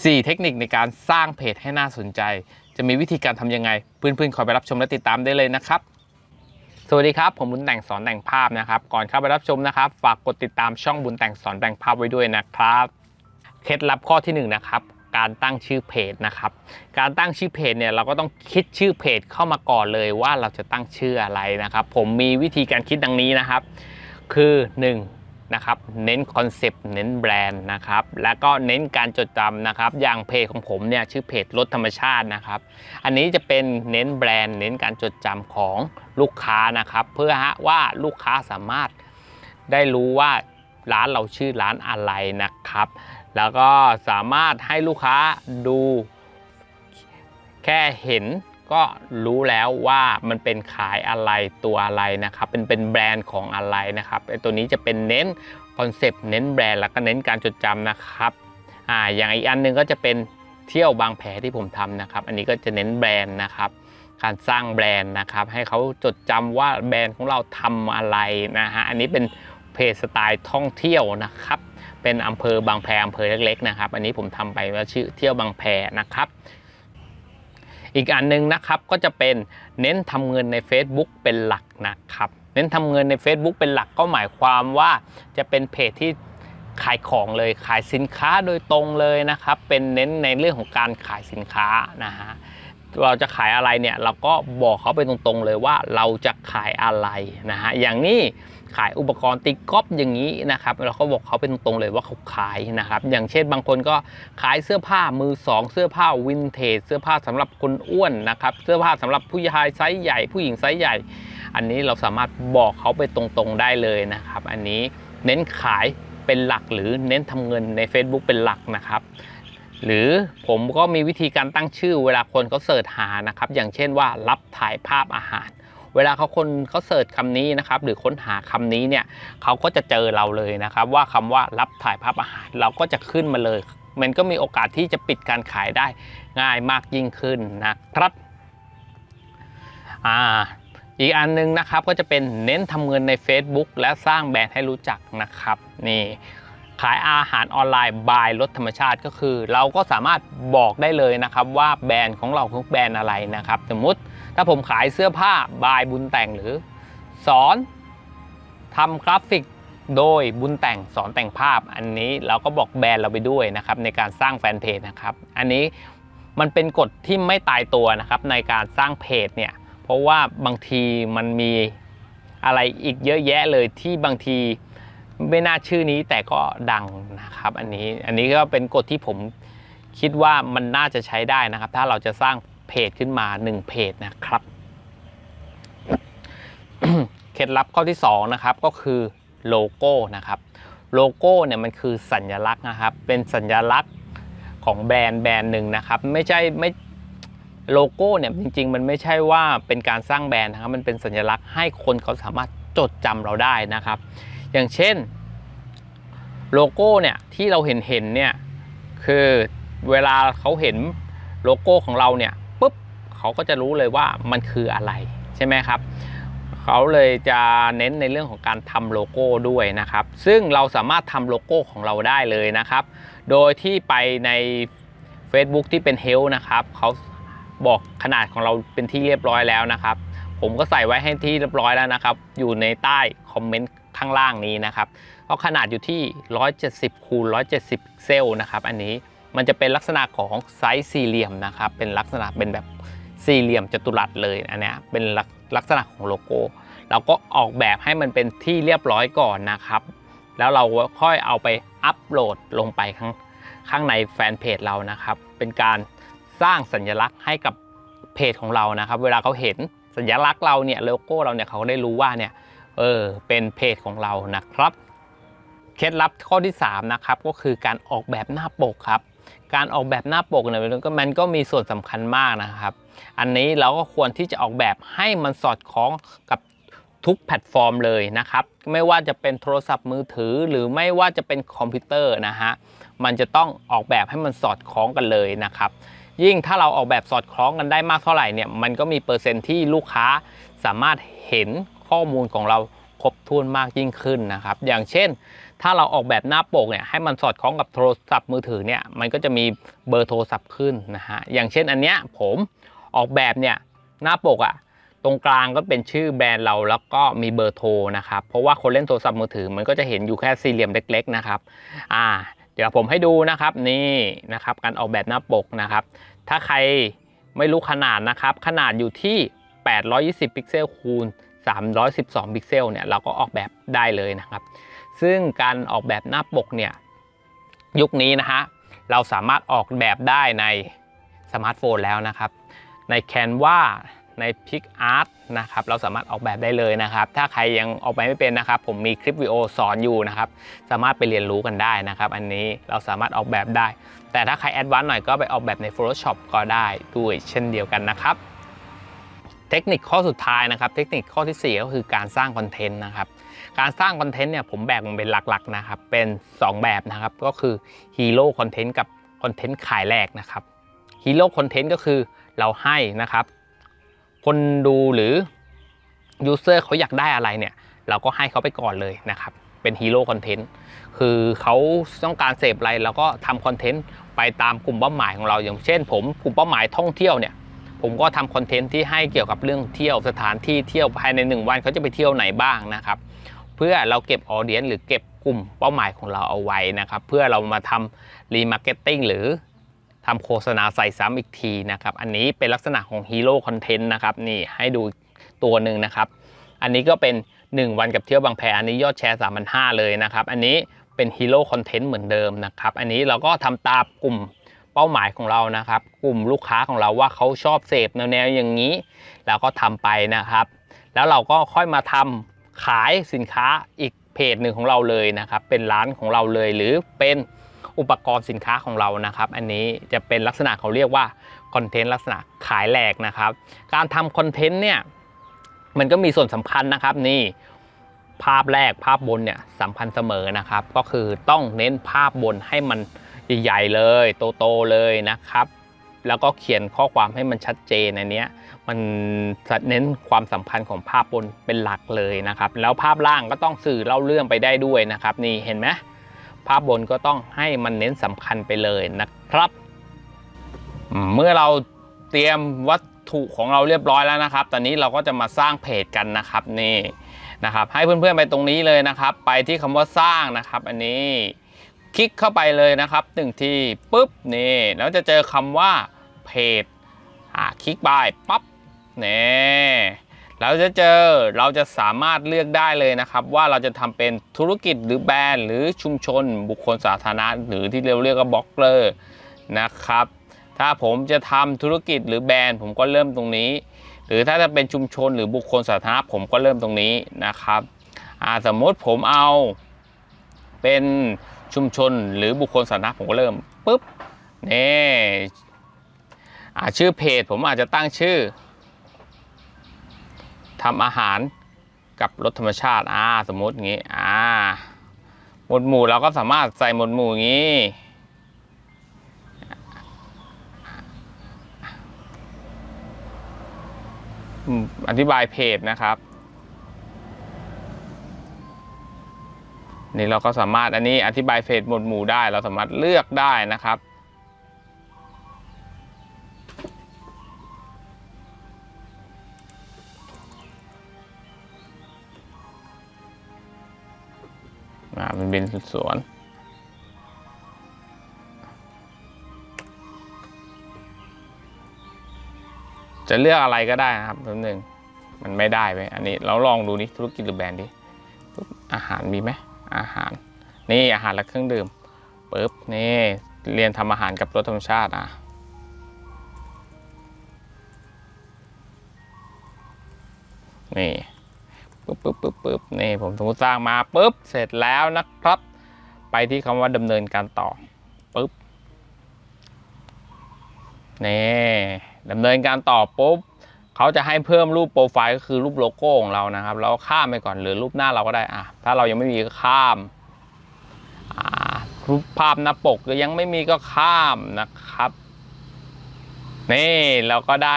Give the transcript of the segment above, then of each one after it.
4 เทคนิคในการสร้างเพจให้น่าสนใจ จะมีวิธีการทำยังไง เพื่อนๆ คอยไปรับชมและติดตามได้เลยนะครับ สวัสดีครับ ผมบุญแต่งสอนแต่งภาพนะครับ ก่อนเข้าไปรับชมนะครับ ฝากกดติดตามช่องบุญแต่งสอนแต่งภาพไว้ด้วยนะครับ เคล็ดลับข้อที่หนึ่งนะครับการตั้งชื่อเพจนะครับ การตั้งชื่อเพจเนี่ยเราก็ต้องคิดชื่อเพจเข้ามาก่อนเลยว่าเราจะตั้งชื่ออะไรนะครับ ผมมีวิธีการคิดดังนี้นะครับ คือ 1 นะครับ เน้นคอนเซปต์เน้นแบรนด์นะครับ แล้วก็เน้นการจดจำนะครับ อย่างเพจของผมเนี่ยชื่อเพจรถธรรมชาตินะครับ อันนี้จะเป็นเน้นแบรนด์ เน้นการจดจำของลูกค้านะครับ เพื่อฮะว่าลูกค้าสามารถได้รู้ว่าร้านเราชื่อร้านอะไรนะครับ แล้วก็สามารถให้ลูกค้าดูแค่เห็น ก็รู้แล้วว่ามันเป็นขายอะไรตัวอะไรนะครับ เป็นเป็นแบรนด์ของอะไรนะครับไอตัวนี้จะเป็นเน้นคอนเซปต์เน้นแบรนด์แล้วก็เน้นการจดจำนะครับอ่าอย่างอีกอันหนึงก็จะเป็นเที่ยวบางแผที่ผมทำนะครับ อันนี้ก็จะเน้นแบรนด์นะครับ การสร้างแบรนด์นะครับ ให้เขาจดจำว่าแบรนด์ของเราทำอะไรนะฮะอันนี้เป็นเพจสไตล์ท่องเที่ยวนะครับ เป็นอำเภอบางแพอำเภอเล็กๆนะครับ อันนี้ผมทำไปว่าชื่อเที่ยวบางแพนะครับ อีกอันหนึงนะครับก็จะเป็นเน้นทำเงินใน Facebook เป็นหลักนะครับ เน้นทำเงินใน Facebook เป็นหลักก็หมายความว่าจะเป็นเพจที่ขายของเลยขายสินค้าโดยตรงเลยนะครับ เป็นเน้นในเรื่องของการขายสินค้านะฮะ เราจะขายอะไรเนี่ยเราก็บอกเขาไปตรงๆเลยว่าเราจะขายอะไรนะฮะอย่างนี้ขายอุปกรณ์ตีกอล์ฟอย่างนี้นะครับเราก็บอกเขาเป็นตรงๆเลยว่าเขาขายนะครับ อย่างเช่นบางคนก็ขายเสื้อผ้ามือสองเสื้อผ้าวินเทจเสื้อผ้าสำหรับคนอ้วนนะครับเสื้อผ้าสำหรับผู้ชายไซส์ใหญ่ผู้หญิงไซส์ใหญ่ อันนี้เราสามารถบอกเขาไปตรงๆได้เลยนะครับ อันนี้เน้นขายเป็นหลักหรือเน้นทำเงินใน Facebook เป็นหลักนะครับ หรือผมก็มีวิธีการตั้งชื่อเวลาคนเขาเสิร์ชหานะครับ อย่างเช่นว่ารับถ่ายภาพอาหาร เวลาเขาคนเขาเสิร์ชคำนี้นะครับ หรือค้นหาคำนี้เนี่ยเขาก็จะเจอเราเลยนะครับ ว่าคำว่ารับถ่ายภาพอาหาร เราก็จะขึ้นมาเลย มันก็มีโอกาสที่จะปิดการขายได้ง่ายมากยิ่งขึ้นนะครับอ่าอีกอันนึงนะครับก็จะเป็นเน้นทำเงินใน Facebook และสร้างแบรนด์ให้รู้จักนะครับนี่ ขายอาหารออนไลน์บายรถธรรมชาติก็คือ เราก็สามารถบอกได้เลยนะครับว่าแบรนด์ของเราคือแบรนด์อะไรนะครับ สมมุติถ้าผมขายเสื้อผ้าบายบุญแต่งหรือ สอนทำกราฟิกโดยบุญแต่งสอนแต่งภาพ อันนี้เราก็บอกแบรนด์เราไปด้วยนะครับในการสร้างแฟนเพจนะครับอันนี้มันเป็นกฎที่ไม่ตายตัวนะครับในการสร้างเพจเนี่ยเพราะว่าบางทีมันมีอะไรอีกเยอะแยะเลยที่บางที ไม่น่าชื่อนี้แต่ก็ดังนะครับอันนี้อันนี้ก็เป็นกฎที่ผมคิดว่ามันน่าจะใช้ได้นะครับ ถ้าเราจะสร้างเพจขึ้นมา 1 เพจนะครับเคล็ดลับข้อที่2นะครับก็คือโลโก้นะครับโลโก้เนี่ยมันคือสัญลักษณ์นะครับ เป็นสัญลักษณ์ของแบรนด์แบรนด์หนึ่งนะครับ ไม่ใช่ไม่โลโก้เนี่ยจริง ๆ มันไม่ใช่ว่าเป็นการสร้างแบรนด์นะครับ มันเป็นสัญลักษณ์ให้คนเขาสามารถจดจำเราได้นะครับ อย่างเช่นโลโก้เนี่ยที่เราเห็นเห็นเนี่ยคือเวลาเขาเห็นโลโก้ของเราเนี่ยปุ๊บเขาก็จะรู้เลยว่ามันคืออะไรใช่ไหมครับเขาเลยจะเน้นในเรื่องของการทำโลโก้ด้วยนะครับ ซึ่งเราสามารถทำโลโก้ของเราได้เลยนะครับ โดยที่ไปใน Facebook ที่เป็น Health นะครับเขาบอกขนาดของเราเป็นที่เรียบร้อยแล้วนะครับ ผมก็ใส่ไว้ให้ที่เรียบร้อยแล้วนะครับ อยู่ในใต้คอมเมนต์ข้างล่างนี้นะครับก็ขนาดอยู่ที่ 170คูณ170พิกเซลนะครับอันนี้มันจะเป็นลักษณะของไซส์สี่เหลี่ยมนะครับ เป็นลักษณะเป็นแบบสี่เหลี่ยมจัตุรัสเลยอันนี้เป็นลักลักษณะของโลโก้ เราก็ออกแบบให้มันเป็นที่เรียบร้อยก่อนนะครับ แล้วเราค่อยเอาไปอัปโหลดลงไปข้างข้างในแฟนเพจเรานะครับ เป็นการสร้างสัญลักษณ์ให้กับเพจของเรานะครับ เวลาเขาเห็น สัญลักษณ์เราเนี่ยโลโก้เราเนี่ยเขาได้รู้ว่าเนี่ยเออเป็นเพจของเรานะครับเคล็ดลับข้อที่3นะครับก็คือการออกแบบหน้าปกครับการออกแบบหน้าปกเนี่ยมันก็มันก็มีส่วนสำคัญมากนะครับ อันนี้เราก็ควรที่จะออกแบบให้มันสอดคล้องกับทุกแพลตฟอร์มเลยนะครับ ไม่ว่าจะเป็นโทรศัพท์มือถือ หรือไม่ว่าจะเป็นคอมพิวเตอร์นะฮะมันจะต้องออกแบบให้มันสอดคล้องกันเลยนะครับ ยิ่งถ้าเราออกแบบสอดคล้องกันได้มากเท่าไหร่เนี่ยมันก็มีเปอร์เซ็นต์ที่ลูกค้าสามารถเห็นข้อมูลของเราครบถ้วนมากยิ่งขึ้นนะครับ อย่างเช่น ถ้าเราออกแบบหน้าปกเนี่ยให้มันสอดคล้องกับโทรศัพท์มือถือเนี่ยมันก็จะมีเบอร์โทรศัพท์ขึ้นนะฮะอย่างเช่นอันเนี้ยผมออกแบบเนี่ยหน้าปกอะ่ะตรงกลางก็เป็นชื่อแบรนด์เราแล้วก็มีเบอร์โทรนะครับเพราะว่าคนเล่นโทรศัพท์มือถือมันก็จะเห็นอยู่แค่สี่เหลี่ยมเล็ก ๆ นะครับอ่าเดี๋ยวผมให้ดูนะครับนี่นะครับการออกแบบหน้าปกนะครับ ถ้าใครไม่รู้ขนาดนะครับ ขนาดอยู่ที่ 820 พิกเซลคูณ 312 พิกเซลเนี่ยเราก็ออกแบบได้เลยนะครับ ซึ่งการออกแบบหน้าปกเนี่ยยุคนี้นะฮะเราสามารถออกแบบได้ในสมาร์ทโฟนแล้วนะครับ ใน Canva ใน PicArt นะครับเราสามารถออกแบบได้เลยนะครับ ถ้าใครยังออกแบบไม่เป็นนะครับ ผมมีคลิปวิดีโอสอนอยู่นะครับ สามารถไปเรียนรู้กันได้นะครับ อันนี้เราสามารถออกแบบได้ แต่ถ้าใครแอดวานซ์หน่อยก็ไปออกแบบใน Photoshop ก็ได้ด้วยเช่นเดียวกันนะครับ เทคนิคข้อสุดท้ายนะครับ เทคนิคข้อทีสี่ 4 ก็คือการสร้างคอนเทนต์นะครับ การสร้างคอนเทนต์เนี่ยผมแบ่งมันเป็นหลักๆนะครับ เป็น 2 แบบนะครับ ก็คือฮีโร่คอนเทนต์กับคอนเทนต์ขายแรกนะครับฮีโร่คอนเทนต์ก็คือเราให้นะครับ คนดูหรือยูเซอร์เขาอยากได้อะไรเนี่ย เราก็ให้เขาไปก่อนเลยนะครับ เป็นฮีโร่คอนเทนต์คือเขาต้องการเสพอะไรเราก็ทำคอนเทนต์ไปตามกลุ่มเป้าหมายของเราอย่างเช่น ผมกลุ่มเป้าหมายท่องเที่ยวเนี่ยผมก็ทำคอนเทนต์ที่ให้เกี่ยวกับเรื่องเที่ยวสถานที่เที่ยวภายใน 1 วันเขาจะไปเที่ยวไหนบ้างนะครับ เพื่อเราเก็บออเดียนหรือเก็บกลุ่มเป้าหมายของเราเอาไว้นะครับ เพื่อเรามาทำรีมาร์เก็ตติ้งหรือทำโฆษณาใส่ซ้ำอีกทีนะครับ อันนี้เป็นลักษณะของฮีโร่คอนเทนต์นะครับ นี่ให้ดูตัวหนึ่งนะครับ อันนี้ก็เป็น 1 วันกับเที่ยวบางแพอันนี้ยอดแชร์3 5 0 0เลยนะครับ อันนี้เป็นฮีโร่คอนเทนต์เหมือนเดิมนะครับ อันนี้เราก็ทำตามกลุ่มเป้าหมายของเรานะครับ กลุ่มลูกค้าของเราว่าเขาชอบเสพแนวๆอย่างนี้เราก็ทำไปนะครับ แล้วเราก็ค่อยมาทำขายสินค้าอีกเพจหนึ่งของเราเลยนะครับ เป็นร้านของเราเลยหรือเป็นอุปกรณ์สินค้าของเรานะครับ อันนี้จะเป็นลักษณะเขาเรียกว่าคอนเทนต์ลักษณะขายแหลกนะครับ การทำคอนเทนต์เนี่ย มันก็มีส่วนสำคัญนะครับนี่ภาพแรกภาพบนเนี่ยสำคัญเสมอนะครับ ก็คือต้องเน้นภาพบนให้มันใหญ่ๆเลยโตๆเลยนะครับ แล้วก็เขียนข้อความให้มันชัดเจนในนี้มันเน้นความสำคัญของภาพบนเป็นหลักเลยนะครับ แล้วภาพล่างก็ต้องสื่อเล่าเรื่องไปได้ด้วยนะครับ นี่เห็นไหมภาพบนก็ต้องให้มันเน้นสำคัญไปเลยนะครับ เมื่อเราเตรียมวัต ถุของเราเรียบร้อยแล้วนะครับ ตอนนี้เราก็จะมาสร้างเพจกันนะครับนี่นะครับ ให้เพื่อนๆไปตรงนี้เลยนะครับ ไปที่คำว่าสร้างนะครับ อันนี้คลิกเข้าไปเลยนะครับหนึ่งทีปุ๊บนี่แล้วจะเจอคำว่าเพจอ่าคลิกไปปั๊บนี่เราจะเจอเราจะสามารถเลือกได้เลยนะครับ ว่าเราจะทำเป็นธุรกิจหรือแบรนด์ หรือชุมชนบุคคลสาธารณะหรือที่เราเรียกว่าบล็อกเกอร์นะครับ ถ้าผมจะทำธุรกิจหรือแบรนด์ผมก็เริ่มตรงนี้ หรือถ้าจะเป็นชุมชนหรือบุคคลสาธารณะผมก็เริ่มตรงนี้นะครับสมมติผมเอาเป็นชุมชนหรือบุคคลสาธารณะผมก็เริ่มปุ๊บนี่ชื่อเพจผมอาจจะตั้งชื่อทำอาหารกับรสธรรมชาติอ่าสมมติอย่างนี้อ่าหมวดหมู่เราก็สามารถใส่หมวดหมู่อย่างนี้ อธิบายเพจนะครับนี่เราก็สามารถอันนี้อธิบายเพจหมวดหมู่ได้ เราสามารถเลือกได้นะครับ อ่าเป็นสวน จะเลือกอะไรก็ได้นะครับแป๊บหนึงมันไม่ได้ไปอันนี้เราลองดูนี่ธุรกิจหรือแบรนด์ดิอาหารมีไหมอาหาร นี่อาหารและเครื่องดื่มปุ๊บนี่เรียนทำอาหารกับรสธรรมชาติอะนี่ปุ๊บปุ๊บปุ๊บปุ๊บนี่ผมสมมติสร้างมาปุ๊บเสร็จแล้วนะครับ ไปที่คำว่าดำเนินการต่อปุ๊บนี่ ดำเนินการต่อปุ๊บเขาจะให้เพิ่มรูปโปรไฟล์ก็คือรูปโลโก้ของเรานะครับ เราข้ามไปก่อนหรือรูปหน้าเราก็ได้อะถ้าเรายังไม่มีก็ข้ามอ่ารูปภาพหน้าปกก็ยังไม่มีก็ข้ามนะครับนี่เราก็ได้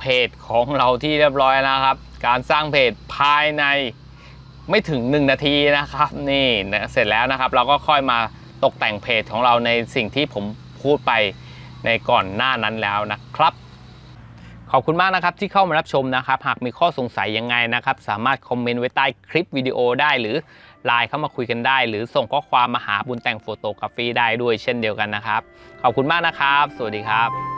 เพจของเราที่เรียบร้อยแล้วครับ การสร้างเพจภายในไม่ถึง 1 นาทีนะครับนี่นะเสร็จแล้วนะครับ เราก็ค่อยมาตกแต่งเพจของเราในสิ่งที่ผมพูดไปในก่อนหน้านั้นแล้วนะ ขอบคุณมากนะครับที่เข้ามารับชมนะครับ หากมีข้อสงสัยยังไงนะครับ สามารถคอมเมนต์ไว้ใต้คลิปวิดีโอได้หรือไลน์เข้ามาคุยกันได้ หรือส่งข้อความมาหาบุญแต่งโฟโตกราฟีได้ด้วยเช่นเดียวกันนะครับ ขอบคุณมากนะครับ สวัสดีครับ